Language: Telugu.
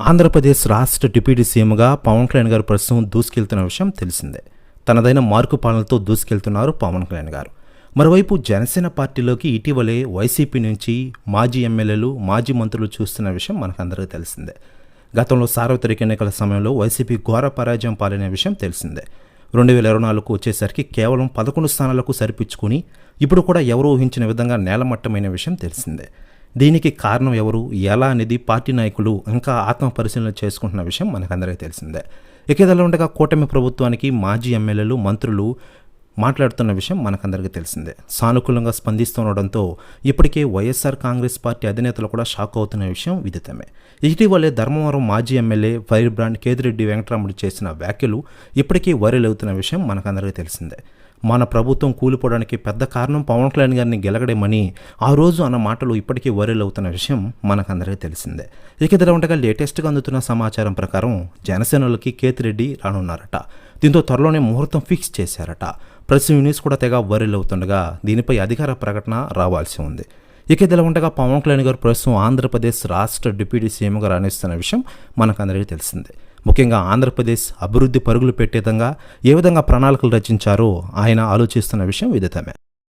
ఆంధ్రప్రదేశ్ రాష్ట్ర డిప్యూటీ సీఎంగా పవన్ కళ్యాణ్ గారు ప్రస్తుతం దూసుకెళ్తున్న విషయం తెలిసిందే. తనదైన మార్కు పాలనతో దూసుకెళ్తున్నారు పవన్ కళ్యాణ్ గారు. మరోవైపు జనసేన పార్టీలోకి ఇటీవలే వైసీపీ నుంచి మాజీ ఎమ్మెల్యేలు మాజీ మంత్రులు చూస్తున్న విషయం మనకందరికీ తెలిసిందే. గతంలో సార్వత్రిక ఎన్నికల సమయంలో వైసీపీ ఘోర పరాజయం పాలైన విషయం తెలిసిందే. రెండు వేల ఇరవై నాలుగుకు వచ్చేసరికి కేవలం పదకొండు స్థానాలకు సరిపించుకుని ఇప్పుడు కూడా ఎవరు ఊహించిన విధంగా నేలమట్టమైన విషయం తెలిసిందే. దీనికి కారణం ఎవరు? ఎలా అనేది పార్టీ నాయకులు ఇంకా ఆత్మ పరిశీలన చేసుకుంటున్న విషయం మనకందరికీ తెలిసిందే. ఇక ఇదిలా ఉండగా కూటమి ప్రభుత్వానికి మాజీ ఎమ్మెల్యేలు మంత్రులు మాట్లాడుతున్న విషయం మనకందరికీ తెలిసిందే. సానుకూలంగా స్పందిస్తుండడంతో ఇప్పటికే వైఎస్ఆర్ కాంగ్రెస్ పార్టీ అధినేతలు కూడా షాక్ అవుతున్న విషయం విదితమే. ఇటీవలే ధర్మవరం మాజీ MLA fire brand Kedireddy Venkataramudu చేసిన వ్యాఖ్యలు ఇప్పటికీ వైరల్ అవుతున్న విషయం మనకందరికీ తెలిసిందే. మన ప్రభుత్వం కూలిపోవడానికి పెద్ద కారణం పవన్ కళ్యాణ్ గారిని గెలగడేమని ఆ రోజు అన్న మాటలు ఇప్పటికీ వరల్ అవుతున్న విషయం మనకందరికీ తెలిసిందే. ఇక ఇదిలా ఉండగా లేటెస్ట్గా అందుతున్న సమాచారం ప్రకారం జనసేనలకి కేతిరెడ్డి రానున్నారట. దీంతో త్వరలోనే ముహూర్తం ఫిక్స్ చేశారట. ప్రెస్ యూనిస్ కూడా తెగ వరల్ అవుతుండగా దీనిపై అధికార ప్రకటన రావాల్సి ఉంది. ఇక ఇదిలా ఉండగా పవన్ కళ్యాణ్ గారు ప్రస్తుతం ఆంధ్రప్రదేశ్ రాష్ట్ర డిప్యూటీ సీఎంగా రాణిస్తున్న విషయం మనకందరికీ తెలిసిందే. ముఖ్యంగా ఆంధ్రప్రదేశ్ అభివృద్ధి పరుగులు పెట్టే విధంగా ఏ విధంగా ప్రణాళికలు రచించారో ఆయన ఆలోచిస్తున్న విషయం విదితమే